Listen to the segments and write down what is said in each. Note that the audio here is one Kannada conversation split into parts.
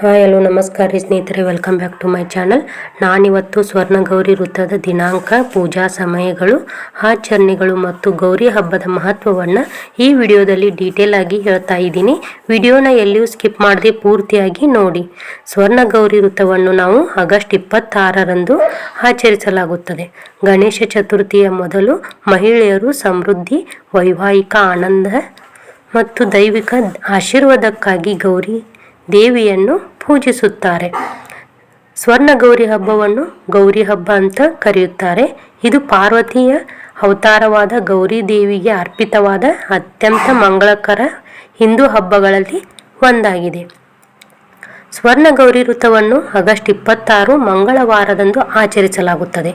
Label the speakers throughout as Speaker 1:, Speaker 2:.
Speaker 1: ಹಾಯ್, ಹಲೋ, ನಮಸ್ಕಾರ ರೀ ಸ್ನೇಹಿತರೆ. Welcome back to my channel ನಾನಿವತ್ತು ಸ್ವರ್ಣ ಗೌರಿ ವೃತ್ತದ ದಿನಾಂಕ, ಪೂಜಾ ಸಮಯಗಳು, ಆಚರಣೆಗಳು ಮತ್ತು ಗೌರಿ ಹಬ್ಬದ ಮಹತ್ವವನ್ನು ಈ ವಿಡಿಯೋದಲ್ಲಿ ಡೀಟೇಲ್ ಆಗಿ ಹೇಳ್ತಾ ಇದ್ದೀನಿ. ವಿಡಿಯೋನ ಎಲ್ಲಿಯೂ ಸ್ಕಿಪ್ ಮಾಡದೆ ಪೂರ್ತಿಯಾಗಿ ನೋಡಿ. ಸ್ವರ್ಣ ಗೌರಿ ವೃತ್ತವನ್ನು ನಾವು ಆಗಸ್ಟ್ ಇಪ್ಪತ್ತಾರರಂದು ಆಚರಿಸಲಾಗುತ್ತದೆ. ಗಣೇಶ ಚತುರ್ಥಿಯ ಮೊದಲು ಮಹಿಳೆಯರು ಸಮೃದ್ಧಿ, ವೈವಾಹಿಕ ಆನಂದ ಮತ್ತು ದೈವಿಕ ಆಶೀರ್ವಾದಕ್ಕಾಗಿ ಗೌರಿ ದೇವಿಯನ್ನು ಪೂಜಿಸುತ್ತಾರೆ. ಸ್ವರ್ಣ ಗೌರಿ ಹಬ್ಬವನ್ನು ಗೌರಿ ಹಬ್ಬ ಅಂತ ಕರೆಯುತ್ತಾರೆ. ಇದು ಪಾರ್ವತಿಯ ಅವತಾರವಾದ ಗೌರಿ ದೇವಿಗೆ ಅರ್ಪಿತವಾದ ಅತ್ಯಂತ ಮಂಗಳಕರ ಹಿಂದೂ ಹಬ್ಬಗಳಲ್ಲಿ ಒಂದಾಗಿದೆ. ಸ್ವರ್ಣ ಗೌರಿ ಋತವನ್ನು ಆಗಸ್ಟ್ ಇಪ್ಪತ್ತಾರು ಮಂಗಳವಾರದಂದು ಆಚರಿಸಲಾಗುತ್ತದೆ.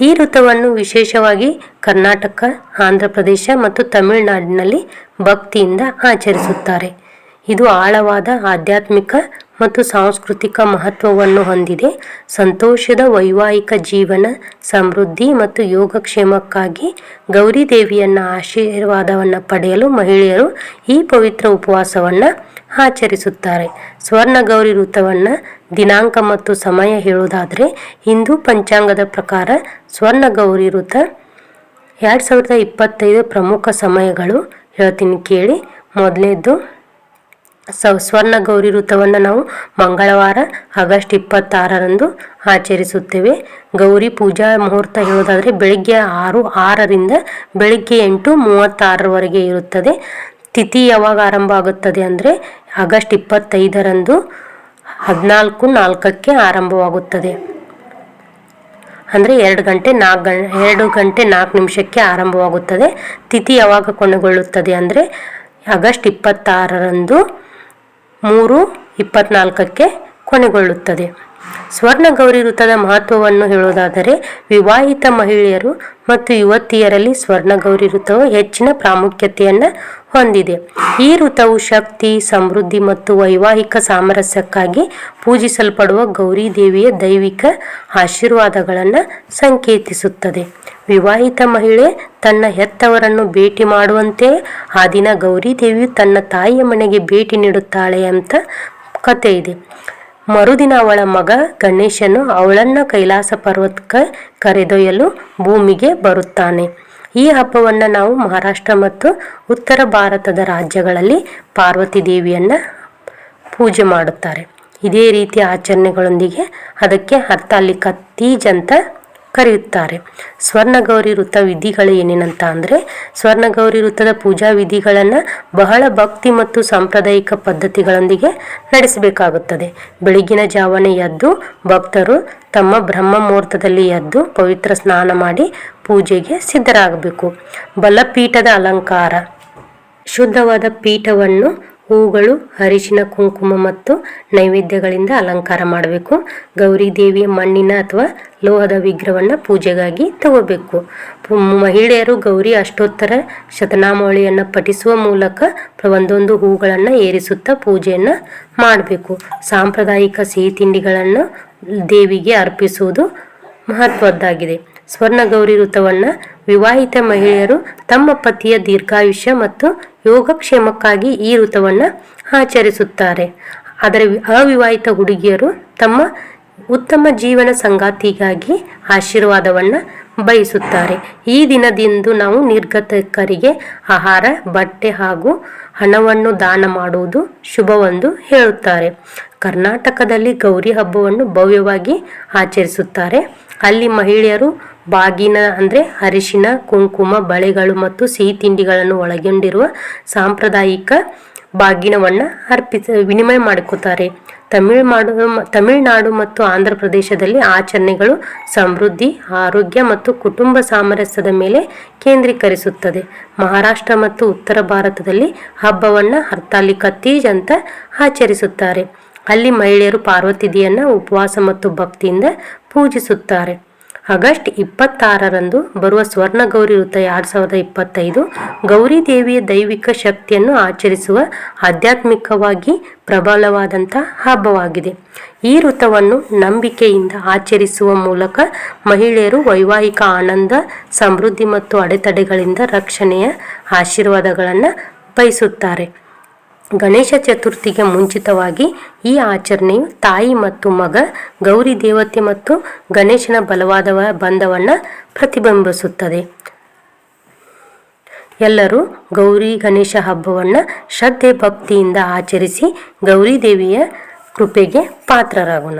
Speaker 1: ಈ ಋತುವನ್ನು ವಿಶೇಷವಾಗಿ ಕರ್ನಾಟಕ, ಆಂಧ್ರ ಪ್ರದೇಶ ಮತ್ತು ತಮಿಳುನಾಡಿನಲ್ಲಿ ಭಕ್ತಿಯಿಂದ ಆಚರಿಸುತ್ತಾರೆ. ಇದು ಆಳವಾದ ಆಧ್ಯಾತ್ಮಿಕ ಮತ್ತು ಸಾಂಸ್ಕೃತಿಕ ಮಹತ್ವವನ್ನು ಹೊಂದಿದೆ. ಸಂತೋಷದ ವೈವಾಹಿಕ ಜೀವನ, ಸಮೃದ್ಧಿ ಮತ್ತು ಯೋಗಕ್ಷೇಮಕ್ಕಾಗಿ ಗೌರಿ ದೇವಿಯನ್ನ ಆಶೀರ್ವಾದವನ್ನು ಪಡೆಯಲು ಮಹಿಳೆಯರು ಈ ಪವಿತ್ರ ಉಪವಾಸವನ್ನು ಆಚರಿಸುತ್ತಾರೆ. ಸ್ವರ್ಣ ಗೌರಿ ವೃತವನ್ನು ದಿನಾಂಕ ಮತ್ತು ಸಮಯ ಹೇಳುವುದಾದರೆ, ಹಿಂದೂ ಪಂಚಾಂಗದ ಪ್ರಕಾರ ಸ್ವರ್ಣ ಗೌರಿ ಋತ ಎರಡು ಸಾವಿರದ ಇಪ್ಪತ್ತೈದು ಪ್ರಮುಖ ಸಮಯಗಳು. ಹೇಳ್ತೀನಿ ಕೇಳಿ. ಮೊದಲನೇದು ಸ ಸ್ವರ್ಣ ಗೌರಿ ವೃತ್ತವನ್ನು ನಾವು ಮಂಗಳವಾರ ಆಗಸ್ಟ್ ಇಪ್ಪತ್ತಾರರಂದು ಆಚರಿಸುತ್ತೇವೆ. ಗೌರಿ ಪೂಜಾ ಮುಹೂರ್ತ ಹೇಳೋದಾದರೆ ಬೆಳಗ್ಗೆ ಆರು, ಆರರಿಂದ ಬೆಳಗ್ಗೆ ಎಂಟು, ಮೂವತ್ತಾರರವರೆಗೆ ಇರುತ್ತದೆ. ತಿಥಿ ಯಾವಾಗ ಆರಂಭ ಆಗುತ್ತದೆ ಅಂದರೆ ಆಗಸ್ಟ್ ಇಪ್ಪತ್ತೈದರಂದು ಹದಿನಾಲ್ಕು ನಾಲ್ಕಕ್ಕೆ ಆರಂಭವಾಗುತ್ತದೆ. ಅಂದರೆ ಎರಡು ಗಂಟೆ ನಾಲ್ಕು ಗಂ, ಎರಡು ಗಂಟೆ ನಾಲ್ಕು ನಿಮಿಷಕ್ಕೆ ಆರಂಭವಾಗುತ್ತದೆ. ತಿಥಿ ಯಾವಾಗ ಕೊನೆಗೊಳ್ಳುತ್ತದೆ ಅಂದರೆ ಆಗಸ್ಟ್ ಇಪ್ಪತ್ತಾರರಂದು ಮೂರು ಇಪ್ಪತ್ನಾಲ್ಕಕ್ಕೆ ಕೊನೆಗೊಳ್ಳುತ್ತದೆ. ಸ್ವರ್ಣ ಗೌರಿ ವೃತ್ತದ ಮಹತ್ವವನ್ನು ಹೇಳುವುದಾದರೆ, ವಿವಾಹಿತ ಮಹಿಳೆಯರು ಮತ್ತು ಯುವತಿಯರಲ್ಲಿ ಸ್ವರ್ಣ ಗೌರಿ ವೃತ್ತವು ಹೆಚ್ಚಿನ ಪ್ರಾಮುಖ್ಯತೆಯನ್ನು ಹೊಂದಿದೆ. ಈ ಋತವು ಶಕ್ತಿ, ಸಮೃದ್ಧಿ ಮತ್ತು ವೈವಾಹಿಕ ಸಾಮರಸ್ಯಕ್ಕಾಗಿ ಪೂಜಿಸಲ್ಪಡುವ ಗೌರಿ ದೇವಿಯ ದೈವಿಕ ಆಶೀರ್ವಾದಗಳನ್ನು ಸಂಕೇತಿಸುತ್ತದೆ. ವಿವಾಹಿತ ಮಹಿಳೆ ತನ್ನ ಹೆತ್ತವರನ್ನು ಭೇಟಿ ಮಾಡುವಂತೆ ಆ ದಿನ ಗೌರಿ ದೇವಿಯು ತನ್ನ ತಾಯಿಯ ಮನೆಗೆ ಭೇಟಿ ನೀಡುತ್ತಾಳೆ ಅಂತ ಕತೆ ಇದೆ ಮರುದಿನ ಅವಳ ಮಗ ಗಣೇಶನು ಅವಳನ್ನು ಕೈಲಾಸ ಪರ್ವತಕ್ಕೆ ಕರೆದೊಯ್ಯಲು ಭೂಮಿಗೆ ಬರುತ್ತಾನೆ. ಈ ಹಬ್ಬವನ್ನು ನಾವು ಮಹಾರಾಷ್ಟ್ರ ಮತ್ತು ಉತ್ತರ ಭಾರತದ ರಾಜ್ಯಗಳಲ್ಲಿ ಪಾರ್ವತಿ ದೇವಿಯನ್ನು ಪೂಜೆ ಮಾಡುತ್ತಾರೆ. ಇದೇ ರೀತಿಯ ಆಚರಣೆಗಳೊಂದಿಗೆ ಅದಕ್ಕೆ ಹರ್ತಾಲಿಕ ತೀಜ್ ಅಂತ ಕರೆಯುತ್ತಾರೆ. ಸ್ವರ್ಣಗೌರಿ ವೃತ್ತ ವಿಧಿಗಳು ಏನೇನಂತ ಅಂದರೆ, ಸ್ವರ್ಣಗೌರಿ ವೃತ್ತದ ಪೂಜಾ ವಿಧಿಗಳನ್ನು ಬಹಳ ಭಕ್ತಿ ಮತ್ತು ಸಾಂಪ್ರದಾಯಿಕ ಪದ್ಧತಿಗಳೊಂದಿಗೆ ನಡೆಸಬೇಕಾಗುತ್ತದೆ. ಬೆಳಗಿನ ಜಾವನೆ ಎದ್ದು ಭಕ್ತರು ತಮ್ಮ ಬ್ರಹ್ಮ ಮುಹೂರ್ತದಲ್ಲಿ ಎದ್ದು ಪವಿತ್ರ ಸ್ನಾನ ಮಾಡಿ ಪೂಜೆಗೆ ಸಿದ್ಧರಾಗಬೇಕು. ಬಲಪೀಠದ ಅಲಂಕಾರ. ಶುದ್ಧವಾದ ಪೀಠವನ್ನು ಹೂಗಳು, ಅರಿಶಿನ, ಕುಂಕುಮ ಮತ್ತು ನೈವೇದ್ಯಗಳಿಂದ ಅಲಂಕಾರ ಮಾಡಬೇಕು. ಗೌರಿ ದೇವಿಯ ಮಣ್ಣಿನ ಅಥವಾ ಲೋಹದ ವಿಗ್ರಹವನ್ನು ಪೂಜೆಗಾಗಿ ತಗೋಬೇಕು. ಮಹಿಳೆಯರು ಗೌರಿ ಅಷ್ಟೋತ್ತರ ಶತನಾಮಾವಳಿಯನ್ನು ಪಠಿಸುವ ಮೂಲಕ ಒಂದೊಂದು ಹೂಗಳನ್ನು ಏರಿಸುತ್ತಾ ಪೂಜೆಯನ್ನು ಮಾಡಬೇಕು. ಸಾಂಪ್ರದಾಯಿಕ ಸಿಹಿ ತಿಂಡಿಗಳನ್ನು ದೇವಿಗೆ ಅರ್ಪಿಸುವುದು ಮಹತ್ವದ್ದಾಗಿದೆ. ಸ್ವರ್ಣ ಗೌರಿ ಋತವನ್ನು ವಿವಾಹಿತ ಮಹಿಳೆಯರು ತಮ್ಮ ಪತಿಯ ದೀರ್ಘಾಯುಷ್ಯ ಮತ್ತು ಯೋಗಕ್ಷೇಮಕ್ಕಾಗಿ ಈ ಋತವನ್ನ ಆಚರಿಸುತ್ತಾರೆ. ಆದರೆ ಅವಿವಾಹಿತ ಹುಡುಗಿಯರು ತಮ್ಮ ಉತ್ತಮ ಜೀವನ ಸಂಗಾತಿಗಾಗಿ ಆಶೀರ್ವಾದವನ್ನು ಬಯಸುತ್ತಾರೆ. ಈ ದಿನದಿಂದ ನಾವು ನಿರ್ಗತಕರಿಗೆ ಆಹಾರ, ಬಟ್ಟೆ ಹಾಗೂ ಹಣವನ್ನು ದಾನ ಮಾಡುವುದು ಶುಭವೆಂದು ಹೇಳುತ್ತಾರೆ. ಕರ್ನಾಟಕದಲ್ಲಿ ಗೌರಿ ಹಬ್ಬವನ್ನು ಭವ್ಯವಾಗಿ ಆಚರಿಸುತ್ತಾರೆ. ಅಲ್ಲಿ ಮಹಿಳೆಯರು ಬಾಗಿನ ಅಂದರೆ ಅರಿಶಿನ, ಕುಂಕುಮ, ಬಳೆಗಳು ಮತ್ತು ಸಿಹಿ ತಿಂಡಿಗಳನ್ನು ಒಳಗೊಂಡಿರುವ ಸಾಂಪ್ರದಾಯಿಕ ಬಾಗಿನವನ್ನು ಅರ್ಪಿಸ ವಿನಿಮಯ ಮಾಡಿಕೊತಾರೆ. ತಮಿಳುನಾಡು ತಮಿಳುನಾಡು ಮತ್ತು ಆಂಧ್ರ ಪ್ರದೇಶದಲ್ಲಿ ಆಚರಣೆಗಳು ಸಮೃದ್ಧಿ, ಆರೋಗ್ಯ ಮತ್ತು ಕುಟುಂಬ ಸಾಮರಸ್ಯದ ಮೇಲೆ ಕೇಂದ್ರೀಕರಿಸುತ್ತದೆ. ಮಹಾರಾಷ್ಟ್ರ ಮತ್ತು ಉತ್ತರ ಭಾರತದಲ್ಲಿ ಹಬ್ಬವನ್ನು ಹರ್ತಾಲಿಕ ತೀಜ್ ಅಂತ ಆಚರಿಸುತ್ತಾರೆ. ಅಲ್ಲಿ ಮಹಿಳೆಯರು ಪಾರ್ವತಿದಿಯನ್ನು ಉಪವಾಸ ಮತ್ತು ಭಕ್ತಿಯಿಂದ ಪೂಜಿಸುತ್ತಾರೆ. ಆಗಸ್ಟ್ ಇಪ್ಪತ್ತಾರರಂದು ಬರುವ ಸ್ವರ್ಣ ಗೌರಿ ವೃತ್ತ ಎರಡು ಸಾವಿರದ ಇಪ್ಪತ್ತೈದು ಗೌರಿ ದೇವಿಯ ದೈವಿಕ ಶಕ್ತಿಯನ್ನು ಆಚರಿಸುವ ಆಧ್ಯಾತ್ಮಿಕವಾಗಿ ಪ್ರಬಲವಾದಂಥ ಹಬ್ಬವಾಗಿದೆ. ಈ ಋತವನ್ನು ನಂಬಿಕೆಯಿಂದ ಆಚರಿಸುವ ಮೂಲಕ ಮಹಿಳೆಯರು ವೈವಾಹಿಕ ಆನಂದ, ಸಮೃದ್ಧಿ ಮತ್ತು ಅಡೆತಡೆಗಳಿಂದ ರಕ್ಷಣೆಯ ಆಶೀರ್ವಾದಗಳನ್ನು ಬಯಸುತ್ತಾರೆ. ಗಣೇಶ ಚತುರ್ಥಿಗೆ ಮುಂಚಿತವಾಗಿ ಈ ಆಚರಣೆಯು ತಾಯಿ ಮತ್ತು ಮಗ, ಗೌರಿ ದೇವತೆ ಮತ್ತು ಗಣೇಶನ ಬಲವಾದ ಬಂಧವನ್ನು ಪ್ರತಿಬಿಂಬಿಸುತ್ತದೆ. ಎಲ್ಲರೂ ಗೌರಿ ಗಣೇಶ ಹಬ್ಬವನ್ನು ಶ್ರದ್ಧೆ ಭಕ್ತಿಯಿಂದ ಆಚರಿಸಿ ಗೌರಿ ದೇವಿಯ ಕೃಪೆಗೆ ಪಾತ್ರರಾಗೋಣ.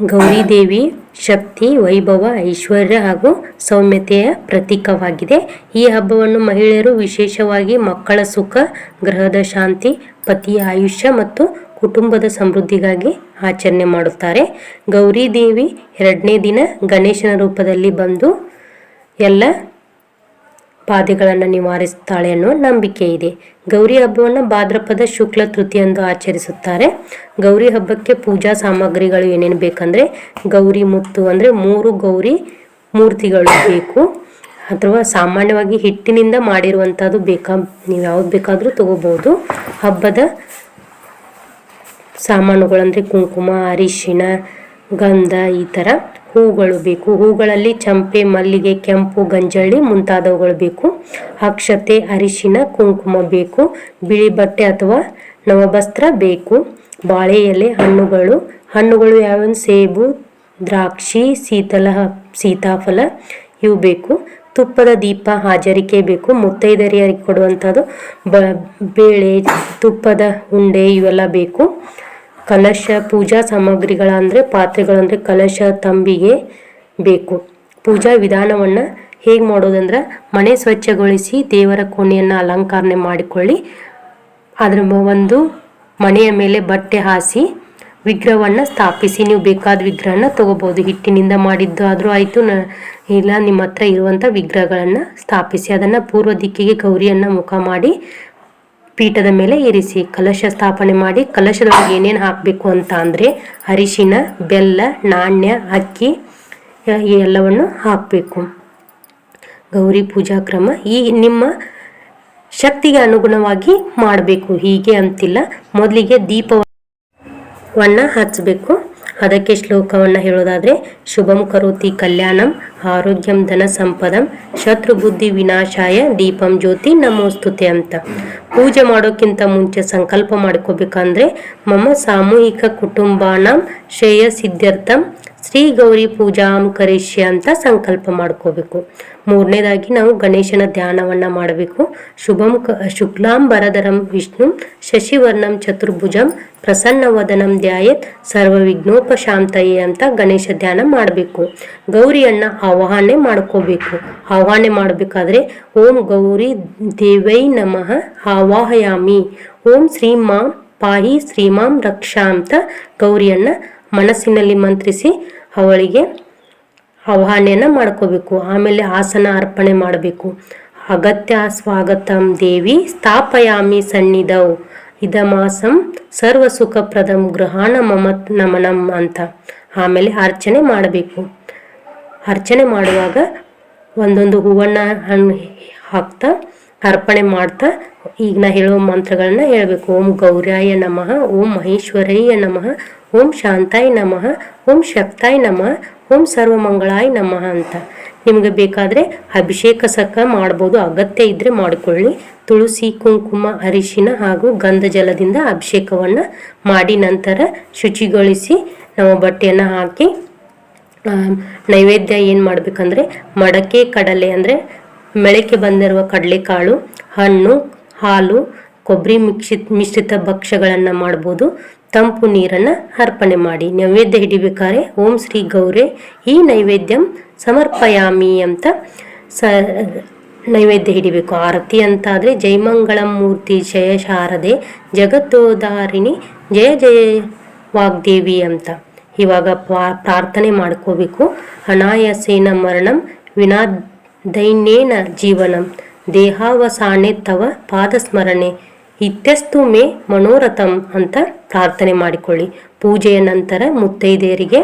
Speaker 1: ಗೌರಿ ದೇವಿ ಶಕ್ತಿ, ವೈಭವ, ಐಶ್ವರ್ಯ ಹಾಗೂ ಸೌಮ್ಯತೆಯ ಪ್ರತೀಕವಾಗಿದೆ. ಈ ಹಬ್ಬವನ್ನು ಮಹಿಳೆಯರು ವಿಶೇಷವಾಗಿ ಮಕ್ಕಳ ಸುಖ, ಗ್ರಹದ ಶಾಂತಿ, ಪತಿಯ ಆಯುಷ್ಯ ಮತ್ತು ಕುಟುಂಬದ ಸಮೃದ್ಧಿಗಾಗಿ ಆಚರಣೆ ಮಾಡುತ್ತಾರೆ. ಗೌರಿ ದೇವಿ ಎರಡನೇ ದಿನ ಗಣೇಶನ ರೂಪದಲ್ಲಿ ಬಂದು ಎಲ್ಲ ಬಾಧೆಗಳನ್ನು ನಿವಾರಿಸುತ್ತಾಳೆ ಅನ್ನುವ ನಂಬಿಕೆ ಇದೆ. ಗೌರಿ ಹಬ್ಬವನ್ನು ಭಾದ್ರಪದ ಶುಕ್ಲ ತೃತೀಯಂದು ಆಚರಿಸುತ್ತಾರೆ. ಗೌರಿ ಹಬ್ಬಕ್ಕೆ ಪೂಜಾ ಸಾಮಗ್ರಿಗಳು ಏನೇನು ಬೇಕಂದರೆ ಗೌರಿ ಮುತ್ತು ಅಂದರೆ ಮೂರು ಗೌರಿ ಮೂರ್ತಿಗಳು ಬೇಕು. ಅಥವಾ ಸಾಮಾನ್ಯವಾಗಿ ಹಿಟ್ಟಿನಿಂದ ಮಾಡಿರುವಂಥದ್ದು ಬೇಕಾ, ನೀವು ಯಾವ್ದು ಬೇಕಾದರೂ ತಗೋಬೋದು ಹಬ್ಬದ ಸಾಮಾನುಗಳಂದರೆ ಕುಂಕುಮ, ಅರಿಶಿಣ, ಗಂಧ ಈ ಥರ ಹೂಗಳು ಬೇಕು. ಹೂಗಳಲ್ಲಿ ಚಂಪೆ, ಮಲ್ಲಿಗೆ, ಕೆಂಪು ಗಂಜಳ್ಳಿ ಮುಂತಾದವುಗಳು ಬೇಕು. ಅಕ್ಷತೆ ಅರಿಶಿನ ಕುಂಕುಮ ಬೇಕು. ಬಿಳಿ ಬಟ್ಟೆ ಅಥವಾ ನವವಸ್ತ್ರ ಬೇಕು. ಬಾಳೆ ಎಲೆ, ಹಣ್ಣುಗಳು. ಹಣ್ಣುಗಳು ಯಾವ್ಯಾವ ಸೇಬು, ದ್ರಾಕ್ಷಿ, ಶೀತಲ, ಸೀತಾಫಲ ಇವು ಬೇಕು. ತುಪ್ಪದ ದೀಪ, ಹಾಜರಿಕೆ ಬೇಕು. ಮುತ್ತೈದರಿಯರಿಗೆ ಕೊಡುವಂಥದ್ದು ಬ, ಬೇಳೆ, ತುಪ್ಪದ ಉಂಡೆ ಇವೆಲ್ಲ ಬೇಕು. ಕಲಶ, ಪೂಜಾ ಸಾಮಗ್ರಿಗಳ ಅಂದರೆ ಪಾತ್ರೆಗಳಂದರೆ ಕಲಶ ತಂಬಿಗೆ ಬೇಕು. ಪೂಜಾ ವಿಧಾನವನ್ನು ಹೇಗೆ ಮಾಡೋದಂದ್ರೆ ಮನೆ ಸ್ವಚ್ಛಗೊಳಿಸಿ ದೇವರ ಕೋಣೆಯನ್ನು ಅಲಂಕರಣೆ ಮಾಡಿಕೊಳ್ಳಿ. ಅದರ ಒಂದು ಮನೆಯ ಮೇಲೆ ಬಟ್ಟೆ ಹಾಸಿ ವಿಗ್ರಹವನ್ನು ಸ್ಥಾಪಿಸಿ. ನೀವು ಬೇಕಾದ ವಿಗ್ರಹನ ತಗೋಬೋದು. ಹಿಟ್ಟಿನಿಂದ ಮಾಡಿದ್ದು ಆದರೂ ಆಯಿತು. ನ ಇಲ್ಲ ನಿಮ್ಮ ಹತ್ರ ಇರುವಂಥ ವಿಗ್ರಹಗಳನ್ನು ಸ್ಥಾಪಿಸಿ. ಅದನ್ನು ಪೂರ್ವ ದಿಕ್ಕಿಗೆ ಗೌರಿಯನ್ನು ಮುಖ ಮಾಡಿ ಪೀಠದ ಮೇಲೆ ಇರಿಸಿ ಕಲಶ ಸ್ಥಾಪನೆ ಮಾಡಿ ಕಲಶದೊಳಗೆ ಏನೇನು ಹಾಕಬೇಕು ಅಂತ ಅಂದರೆ ಅರಿಶಿನ, ಬೆಲ್ಲ, ನಾಣ್ಯ, ಅಕ್ಕಿ ಎಲ್ಲವನ್ನು ಹಾಕಬೇಕು. ಗೌರಿ ಪೂಜಾ ಕ್ರಮ ಈ ನಿಮ್ಮ ಶಕ್ತಿಗೆ ಅನುಗುಣವಾಗಿ ಮಾಡಬೇಕು. ಹೀಗೆ ಅಂತಿಲ್ಲ. ಮೊದಲಿಗೆ ದೀಪವನ್ನು ಹಚ್ಚಬೇಕು ಅದಕ್ಕೆ ಶ್ಲೋಕವನ್ನು ಹೇಳೋದಾದರೆ, ಶುಭಂ ಕರೋತಿ ಕಲ್ಯಾಣಂ ಆರೋಗ್ಯಂ ಧನ ಸಂಪದಂ ಶತ್ರು ಬುದ್ಧಿ ವಿನಾಶಾಯ ದೀಪಂ ಜ್ಯೋತಿ ನಮೋಸ್ತುತೆ ಅಂತ. ಪೂಜೆ ಮಾಡೋಕ್ಕಿಂತ ಮುಂಚೆ ಸಂಕಲ್ಪ ಮಾಡ್ಕೋಬೇಕಂದ್ರೆ ಮಮ ಸಾಮೂಹಿಕ ಕುಟುಂಬಾನಂ ಶ್ರೇಯ ಸಿದ್ಧಾರ್ಥಂ ಶ್ರೀ ಗೌರಿ ಪೂಜಾಂ ಕರಿಷ್ಯ ಅಂತ ಸಂಕಲ್ಪ ಮಾಡ್ಕೋಬೇಕು. ಮೂರನೇದಾಗಿ ನಾವು ಗಣೇಶನ ಧ್ಯಾನವನ್ನ ಮಾಡಬೇಕು. ಶುಭಂ ಕ, ಶುಕ್ಲಾಂಬರಧರಂ ವಿಷ್ಣು ಶಶಿವರ್ಣಂ ಚತುರ್ಭುಜಂ ಪ್ರಸನ್ನವದನಂ ಧ್ಯಾಯತ್ ಸರ್ವ ವಿಘ್ನೋಪಶಾಂತಯೇ ಅಂತ ಗಣೇಶ ಧ್ಯಾನ ಮಾಡಬೇಕು. ಗೌರಿಯನ್ನ ಆವಾಹನೆ ಮಾಡ್ಕೋಬೇಕು. ಆವಾಹನೆ ಮಾಡಬೇಕಾದ್ರೆ, ಓಂ ಗೌರಿ ದೇವೈ ನಮಃ, ಆವಾಹಯಾಮಿ. ಓಂ ಶ್ರೀಮಾಂ ಪಾಹಿ ಶ್ರೀಮಾಂ ರಕ್ಷಾ ಅಂತ ಗೌರಿಯನ್ನ ಮನಸ್ಸಿನಲ್ಲಿ ಮಂತ್ರಿಸಿ ಅವಳಿಗೆ ಆವಾಹನೆಯನ್ನು ಮಾಡ್ಕೋಬೇಕು. ಆಮೇಲೆ ಆಸನ ಅರ್ಪಣೆ ಮಾಡಬೇಕು. ಅಗತ್ಯ ಸ್ವಾಗತಂ ದೇವಿ ಸ್ಥಾಪಯಾಮಿ ಸನ್ನಿಧೌ. ಇದಮಾಸಂ ಸರ್ವ ಸುಖಪ್ರದಂ ಗೃಹಾಣ ಮಮತ್ ನಮನಂ ಅಂತ. ಆಮೇಲೆ ಅರ್ಚನೆ ಮಾಡಬೇಕು. ಅರ್ಚನೆ ಮಾಡುವಾಗ ಒಂದೊಂದು ಹೂವನ್ನು ಹಣ್ಣು ಹಾಕ್ತಾ, ಅರ್ಪಣೆ ಮಾಡ್ತಾ, ಈಗ ನಾ ಹೇಳುವ ಮಂತ್ರಗಳನ್ನ ಹೇಳಬೇಕು. ಓಂ ಗೌರಾಯ ನಮಃ, ಓಂ ಮಹೇಶ್ವರಯ್ಯ ನಮಃ, ಓಂ ಶಾಂತಾಯ ನಮಃ, ಓಂ ಶಕ್ತಾಯ ನಮಃ, ಓಂ ಸರ್ವಮಂಗಳಾಯ ನಮಃ ಅಂತ. ನಿಮಗೆ ಬೇಕಾದರೆ ಅಭಿಷೇಕ ಸಕ ಮಾಡ್ಬೋದು. ಅಗತ್ಯ ಇದ್ದರೆ ಮಾಡಿಕೊಳ್ಳಿ. ತುಳಸಿ, ಕುಂಕುಮ, ಅರಿಶಿನ ಹಾಗೂ ಗಂಧ ಜಲದಿಂದ ಅಭಿಷೇಕವನ್ನು ಮಾಡಿ ನಂತರ ಶುಚಿಗೊಳಿಸಿ ನಮ್ಮ ಬಟ್ಟೆಯನ್ನು ಹಾಕಿ ನೈವೇದ್ಯ ಏನು ಮಾಡಬೇಕಂದ್ರೆ ಮಡಕೆ, ಕಡಲೆ ಅಂದರೆ ಮೆಳಕೆ ಬಂದಿರುವ ಕಡಲೆಕಾಳು, ಹಣ್ಣು, ಹಾಲು, ಕೊಬ್ಬರಿ ಮಿಶ್ರಿತ ಮಿಶ್ರಿತ ಭಕ್ಷ್ಯಗಳನ್ನು ಮಾಡ್ಬೋದು. ತಂಪು ನೀರನ್ನು ಅರ್ಪಣೆ ಮಾಡಿ. ನೈವೇದ್ಯ ಹಿಡಿಬೇಕಾದ್ರೆ ಓಂ ಶ್ರೀ ಗೌರೆ, ಈ ನೈವೇದ್ಯಂ ಸಮರ್ಪಯಾಮಿ ಅಂತ ಸ, ನೈವೇದ್ಯ ಹಿಡಿಬೇಕು. ಆರತಿ ಅಂತ ಆದರೆ ಜೈಮಂಗಳಂ ಮೂರ್ತಿ, ಜಯ ಶಾರದೆ, ಜಗತ್ತೋದಾರಿಣಿ, ಜಯ ಜಯ ವಾಗ್ದೇವಿ ಅಂತ. ಇವಾಗ ಪ್ರಾರ್ಥನೆ ಮಾಡ್ಕೋಬೇಕು. ಅನಾಯಾಸೇನ ಮರಣಂ ವಿನಾ ದೈನ್ಯೇನ ಜೀವನಂ. ದೇಹಾವಸಾನೆ ತವ ಪಾದಸ್ಮರಣೆ. ಇತ್ಯಸ್ತು ಮೇ ಮನೋರಥಂ ಅಂತ ಪ್ರಾರ್ಥನೆ ಮಾಡಿಕೊಳ್ಳಿ. ಪೂಜೆಯ ನಂತರ ಮುತ್ತೈದೆಯರಿಗೆ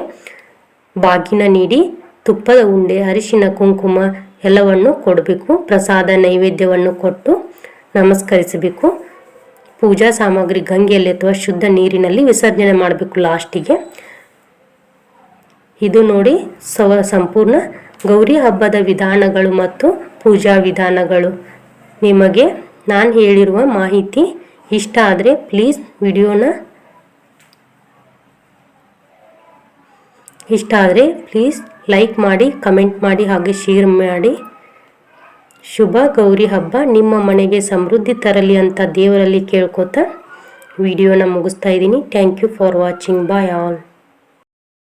Speaker 1: ಬಾಗಿನ ನೀಡಿ ತುಪ್ಪದ ಉಂಡೆ, ಅರಿಶಿನ, ಕುಂಕುಮ ಎಲ್ಲವನ್ನು ಕೊಡಬೇಕು. ಪ್ರಸಾದ, ನೈವೇದ್ಯವನ್ನು ಕೊಟ್ಟು ನಮಸ್ಕರಿಸಬೇಕು. ಪೂಜಾ ಸಾಮಗ್ರಿ ಗಂಗೆಯಲ್ಲಿ ಅಥವಾ ಶುದ್ಧ ನೀರಿನಲ್ಲಿ ವಿಸರ್ಜನೆ ಮಾಡಬೇಕು ಲಾಸ್ಟಿಗೆ. ಇದು ನೋಡಿ ಸವ ಸಂಪೂರ್ಣ ಗೌರಿ ಹಬ್ಬದ ವಿಧಾನಗಳು ಮತ್ತು ಪೂಜಾ ವಿಧಾನಗಳು. ನಿಮಗೆ ನಾನು ಹೇಳಿರುವ ಮಾಹಿತಿ ಇಷ್ಟ ಆದರೆ ಪ್ಲೀಸ್ ವಿಡಿಯೋನ ಇಷ್ಟ ಆದರೆ ಪ್ಲೀಸ್ ಲೈಕ್ ಮಾಡಿ ಕಮೆಂಟ್ ಮಾಡಿ, ಹಾಗೆ ಶೇರ್ ಮಾಡಿ. ಶುಭ ಗೌರಿ ಹಬ್ಬ. ನಿಮ್ಮ ಮನೆಗೆ ಸಮೃದ್ಧಿ ತರಲಿ ಅಂತ ದೇವರಲ್ಲಿ ಕೇಳ್ಕೊತಾ ವಿಡಿಯೋನ ಮುಗಿಸ್ತಾ ಇದ್ದೀನಿ. Thank you for watching bye all